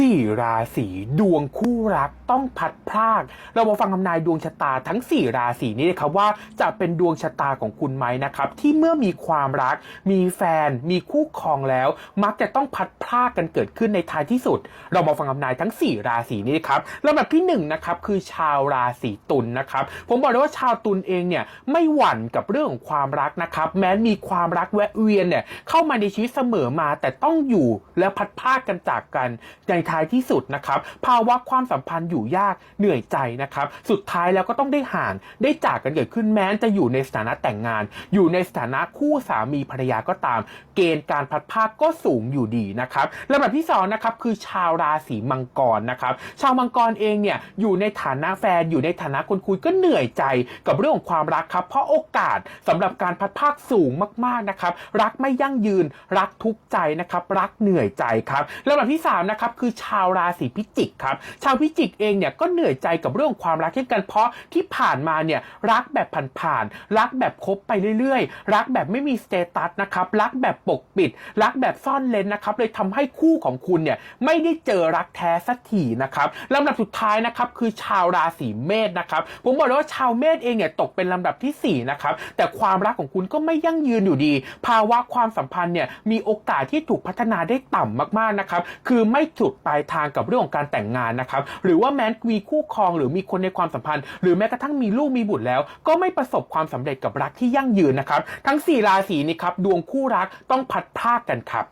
สี่ราศีดวงคู่รักต้องพัดพราก เรามาฟังทำนายดวงชะตาทั้ง 4 ราศีนี้นะครับว่าจะเป็นดวงชะตาของคุณไหมนะครับ ที่เมื่อมีความรัก มีแฟน มีคู่ครองแล้ว มักจะต้องพัดพรากกันเกิดขึ้นในท้ายที่สุด เรามาฟังทำนายทั้ง 4 ราศีนี้นะครับลำดับที่1นงนะครับคือชาวราศีตุลนะครับ ผมบอกเลยว่าชาวตุลเองเนี่ยไม่หวั่นกับเรื่องของความรักนะครับ แม้มีความรักแวะเวียนเนี่ยเข้ามาในชีวิตเสมอมา แต่ต้องอยู่แล้วพัดพรากกันจากกันในท้ายที่สุดนะครับภาวะความสัมพันธ์อยู่ยากเหนื่อยใจนะครับ สุดท้ายแล้วก็ต้องได้ห่างได้จากกันเกิดขึ้นแม้จะอยู่ในสถานะแต่งงาน อยู่ในสถานะคู่สามีภรรยาก็ตาม เกณฑ์การพัดภาคก็สูงอยู่ดีนะครับลำดับที่สองนะครับคือชาวราศีมังกรนะครับ ชาวมังกรเองเนี่ยอยู่ในฐานะแฟนอยู่ในฐานะคนคุยก็เหนื่อยใจกับเรื่องของความรักครับ เพราะโอกาสสำหรับการพัดภาคสูงมากๆนะครับ รักไม่ยั่งยืนรักทุกใจนะครับ รักเหนื่อยใจครับลำดับที่สามนะครับคือชาวราศีพิจิกครับ ชาวพิจิกเองเนี่ยก็เหนื่อยใจกับเรื่องความรักเช่นกันเพราะที่ผ่านมาเนี่ยรักแบบผ่านๆรักแบบคบไปเรื่อยๆ รักแบบไม่มีสเตตัสนะครับรักแบบปกปิด รักแบบซ่อนเลนนะครับเลยทำให้คู่ของคุณเนี่ยไม่ได้เจอรักแท้สักทีนะครับลำดับสุดท้ายนะครับคือชาวราศีเมษนะครับผมบอกเลยว่าชาวเมษเองเนี่ยตกเป็นลำดับที่สี่นะครับแต่ความรักของคุณก็ไม่ยั่งยืนอยู่ดี ภาวะความสัมพันธ์เนี่ยมีโอกาสที่ถูกพัฒนาได้ต่ำมากๆนะครับคือไม่จุดปลายทางกับเรื่องของการแต่งงานนะครับหรือว่าแม้มีคู่ครองหรือมีคนในความสัมพันธ์ หรือแม้กระทั่งมีลูกมีบุตรแล้ว ก็ไม่ประสบความสำเร็จกับรักที่ยั่งยืนนะครับ ทั้ง 4 ราศีนี้ครับดวงคู่รักต้องพัดพากกันครับ